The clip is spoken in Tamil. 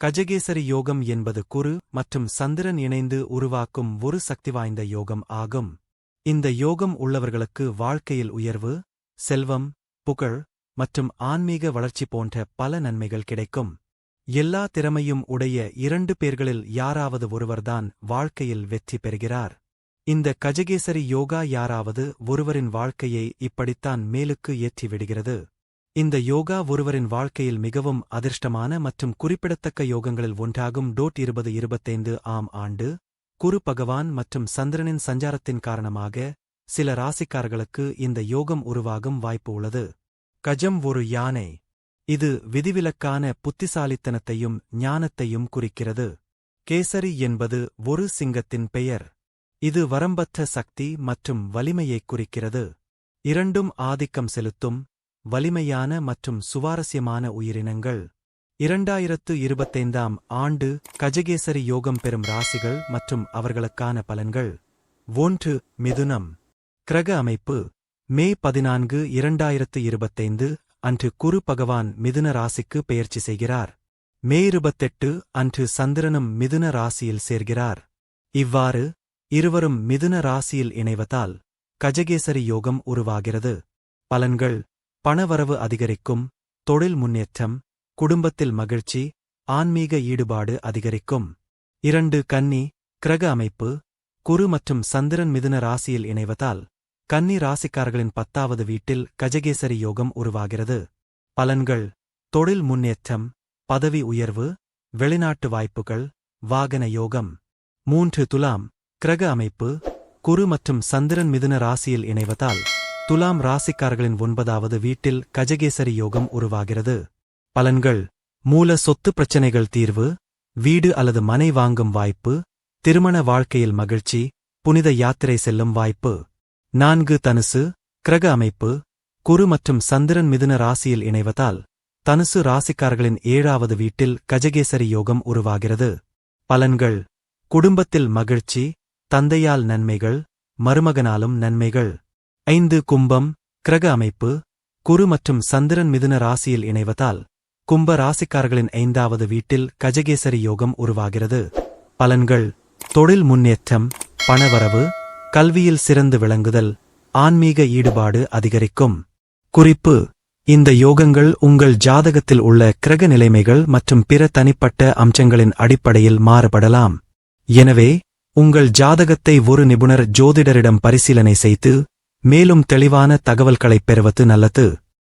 கஜகேசரி யோகம் என்பது குரு மற்றும் சந்திரன் இணைந்து உருவாக்கும் ஒரு சக்திவாய்ந்த யோகம் ஆகும். இந்த யோகம் உள்ளவர்களுக்கு வாழ்க்கையில் உயர்வு செல்வம் புகழ் மற்றும் ஆன்மீக வளர்ச்சி போன்ற பல நன்மைகள் கிடைக்கும். எல்லா திறமையும் உடைய இரண்டு பேர்களில் யாராவது ஒருவர்தான் வாழ்க்கையில் வெற்றி பெறுகிறார். இந்த கஜகேசரி யோகா யாராவது ஒருவரின் வாழ்க்கையை இப்படித்தான் மேலுக்கு ஏற்றி விடுகிறது இந்த யோகா ஒருவரின் வாழ்க்கையில் மிகவும் அதிர்ஷ்டமான மற்றும் குறிப்பிடத்தக்க யோகங்களில் ஒன்றாகும் டோட் இருபது இருபத்தைந்து ஆம் ஆண்டு குரு பகவான் மற்றும் சந்திரனின் சஞ்சாரத்தின் காரணமாக சில ராசிக்காரர்களுக்கு இந்த யோகம் உருவாகும் வாய்ப்பு உள்ளது. கஜம் ஒரு யானை. இது விதிவிலக்கான புத்திசாலித்தனத்தையும் ஞானத்தையும் குறிக்கிறது. கேசரி என்பது ஒரு சிங்கத்தின் பெயர். இது வரம்பற்ற சக்தி மற்றும் வலிமையைக் குறிக்கிறது. இரண்டும் ஆதிக்கம் செலுத்தும் வலிமையான மற்றும் சுவாரஸ்யமான உயிரினங்கள். இரண்டாயிரத்து இருபத்தைந்தாம் ஆண்டு கஜகேசரி யோகம் பெறும் ராசிகள் மற்றும் அவர்களுக்கான பலன்கள். ஒன்று மிதுனம். கிரக அமைப்பு. மே பதினான்கு இரண்டாயிரத்து இருபத்தைந்து அன்று குரு பகவான் மிதுன ராசிக்கு பெயர்ச்சி செய்கிறார். மே இருபத்தெட்டு அன்று சந்திரனும் மிதுன ராசியில் சேர்கிறார். இவ்வாறு இருவரும் மிதுன ராசியில் இணைவதால் கஜகேசரி யோகம் உருவாகிறது. பலன்கள் பணவரவு அதிகரிக்கும் தொழில் முன்னேற்றம் குடும்பத்தில் மகிழ்ச்சி ஆன்மீக ஈடுபாடு அதிகரிக்கும். இரண்டு கன்னி கிரக அமைப்பு குரு மற்றும் சந்திரன் மிதுன ராசியில் இணைவதால் கன்னி ராசிக்காரர்களின் பத்தாவது வீட்டில் கஜகேசரி யோகம் உருவாகிறது. பலன்கள் தொழில் முன்னேற்றம் பதவி உயர்வு வெளிநாட்டு வாய்ப்புகள் வாகன யோகம். மூன்று துலாம் கிரக அமைப்பு குரு மற்றும் சந்திரன் மிதுன ராசியில் இணைவதால் துலாம் ராசிக்காரர்களின் ஒன்பதாவது வீட்டில் கஜகேசரி யோகம் உருவாகிறது. பலன்கள். மூல சொத்து பிரச்சனைகள் தீர்வு வீடு அல்லது மனை வாங்கும் வாய்ப்பு திருமண வாழ்க்கையில் மகிழ்ச்சி புனித யாத்திரை செல்லும் வாய்ப்பு. நான்கு தனுசு கிரக அமைப்பு குரு மற்றும் சந்திரன் மிதுன ராசியில் இணைவதால் தனுசு ராசிக்காரர்களின் ஏழாவது வீட்டில் கஜகேசரி யோகம் உருவாகிறது. பலன்கள். குடும்பத்தில் மகிழ்ச்சி தந்தையால் நன்மைகள் மருமகனாலும் நன்மைகள். ஐந்து கும்பம் கிரக அமைப்பு குரு மற்றும் சந்திரன் மிதுன ராசியில் இணைவதால் கும்ப ராசிக்காரர்களின் ஐந்தாவது வீட்டில் கஜகேசரி யோகம் உருவாகிறது. பலன்கள் தொழில் முன்னேற்றம் பணவரவு கல்வியில் சிறந்து விளங்குதல் ஆன்மீக ஈடுபாடு அதிகரிக்கும். குறிப்பு இந்த யோகங்கள் உங்கள் ஜாதகத்தில் உள்ள கிரக நிலைமைகள் மற்றும் பிற தனிப்பட்ட அம்சங்களின் அடிப்படையில் மாறுபடலாம். எனவே உங்கள் ஜாதகத்தை ஒரு நிபுணர் ஜோதிடரிடம் பரிசீலனை செய்து மேலும் தெளிவான தகவல்களைப் பெறுவது நல்லது.